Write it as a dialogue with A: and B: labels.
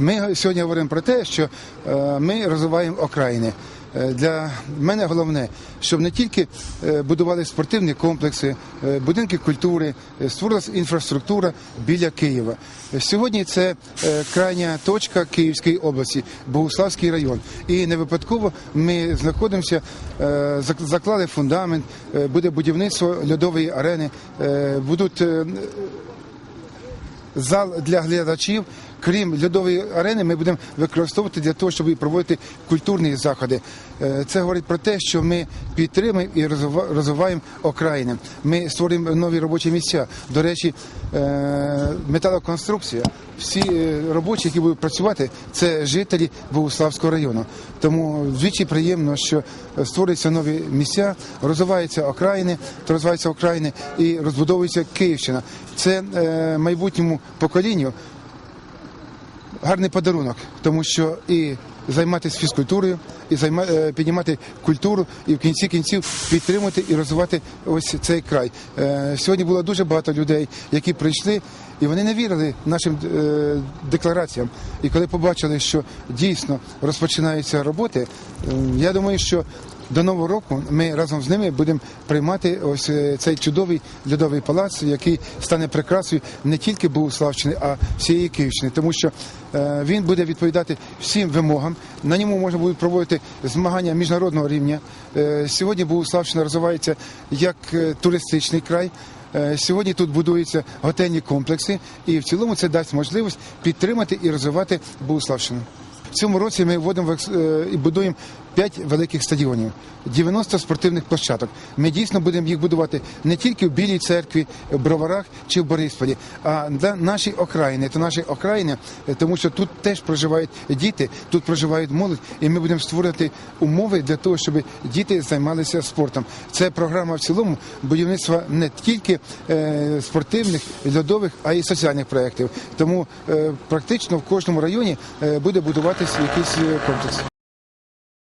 A: Ми сьогодні говоримо про те, що е, ми розвиваємо окраїни. Е, Для мене головне, щоб не тільки е, будували спортивні комплекси, будинки культури, створилася інфраструктура біля Києва. Сьогодні це крайня точка Київської області, Богуславський район. І не випадково ми знаходимося, заклали фундамент, буде будівництво льодової арени, будуть зал для глядачів. Крім льодової арени, ми будемо використовувати для того, щоб проводити культурні заходи. Е, Це говорить про те, що ми підтримуємо і розвиваємо окраїни. Ми створюємо нові робочі місця. До речі, е, металоконструкція. Всі е, робочі, які будуть працювати, це жителі Богуславського району. Тому двічі приємно, що створюються нові місця, розвиваються окраїни, розвиваються окраїни і розбудовується Київщина. Це майбутньому поколінню гарний подарунок, тому що і займатися фізкультурою, і займа, е, піднімати культуру, і в кінці кінців підтримувати і розвивати ось цей край. Е, Сьогодні було дуже багато людей, які прийшли, і вони не вірили нашим е, деклараціям. І коли побачили, що дійсно розпочинаються роботи, я думаю, що до нового року ми разом з ними будемо приймати ось е, цей чудовий льодовий палац, який стане прикрасою не тільки Богуславщини, а всієї Київщини, тому що е, він буде відповідати всім вимогам. На ньому можна буде проводити змагання міжнародного рівня. Е, Сьогодні Богуславщина розвивається як туристичний край. Сьогодні тут будуються готельні комплекси, і в цілому це дасть можливість підтримати і розвивати Богуславщину. В цьому році ми вводимо і будуємо 5 великих стадіонів, 90 спортивних площадок. Ми дійсно будемо їх будувати не тільки в Білій церкві, в Броварах чи в Борисполі, а для наші окраїни. Це наші окраїни, тому що тут теж проживають діти, тут проживають молодь, і ми будемо створювати умови для того, щоб діти займалися спортом. Це програма в цілому будівництва не тільки е, спортивних, льодових, а й соціальних проєктів. Тому е, практично в кожному районі е, буде будуватися якийсь комплекс.